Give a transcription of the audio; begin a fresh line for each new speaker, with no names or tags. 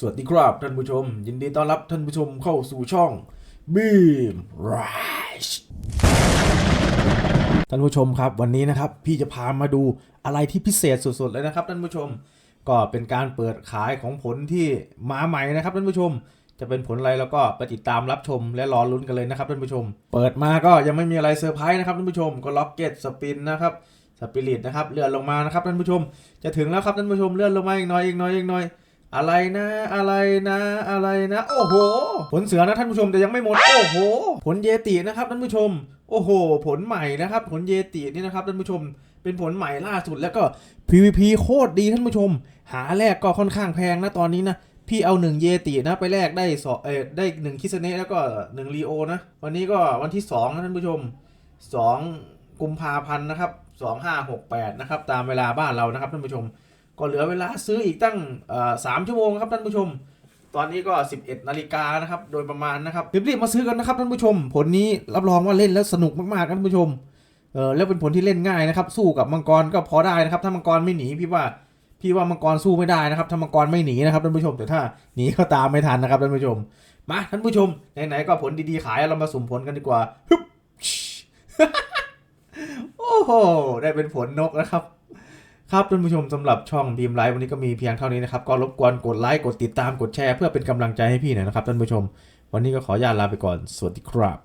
สวัสดีครับท่านผู้ชม ยินดีต้อนรับท่านผู้ชมเข้าสู่ช่อง Beam Rise ท่านผู้ชมครับวันนี้นะครับพี่จะพามาดูอะไรที่พิเศษสุดๆเลยนะครับท่านผู้ชม ก็เป็นการเปิดขายของผลที่มาใหม่นะครับท่านผู้ชม จะเป็นผลอะไรแล้วก็ไปติดตามรับชมและรอลุ้นกันเลยนะครับท่านผู้ชม เปิดมาก็ยังไม่มีอะไรเซอร์ไพรส์นะครับท่านผู้ชมก็ล็อกเก็ตสปินนะครับสปิริตนะครับเลื่อนลงมานะครับท่านผู้ชม จะถึงแล้วครับท่านผู้ชมเลื่อนลงมาอีกน่อยอีกน่อยอีกน่อยอ อะไรนะอะไรนะอะไรนะ โอ้โห ผลเสือนะท่านผู้ชมแต่ยังไม่หมด โอ้โห ผลเยตินะครับท่านผู้ชม โอ้โห ผลใหม่นะครับ ผลเยตินี่นะครับท่านผู้ชม เป็นผลใหม่ล่าสุดแล้วก็ PVP โคตรดีท่านผู้ชม หาแรกก็ค่อนข้างแพงนะตอนนี้นะพี่เอาหนึ่งเยตินะไปแลกได้สอเออได้หนึ่งคิสเนะแล้วก็หนึ่งรีโอนะวันนี้ก็วันที่สองนะท่านผู้ชมสองกุมภาพันธ์นะครับสองห้าหกแปดนะครับตามเวลาบ้านเรานะครับท่านผู้ชม ก็เหลือเวลาซื้ออีกตั้งสามชั่วโมงครับท่านผู้ชม ตอนนี้ก็ 11นาฬิกานะครับโดยประมาณนะครับรีบๆมาซื้อกันนะครับท่านผู้ชม ผลนี้รับรองว่าเล่นแล้วสนุกมากๆท่านผู้ชมเออแล้วเป็นผลที่เล่นง่ายนะครับ สู้กับมังกรก็พอได้นะครับ ถ้ามังกรไม่หนีพี่ว่าพี่ว่ามังกรสู้ไม่ได้นะครับถ้ามังกรไม่หนีนะครับท่านผู้ชมแต่ถ้าหนีก็ตามไม่ทันนะครับท่านผู้ชม มาท่านผู้ชมไหนๆก็ผลดีๆขายเรามาสุ่มผลกันดีกว่าฮึบโอ้โหได้เป็นผลนกนะครับ ครับท่านผู้ชมสำหรับช่องบีมไลฟ์วันนี้ก็มีเพียงเท่านี้นะครับ ก็รบกวนกดไลค์กดติดตามกดแชร์เพื่อเป็นกำลังใจให้พี่หน่อยนะครับท่านผู้ชม วันนี้ก็ขออนุญาตลาไปก่อน สวัสดีครับ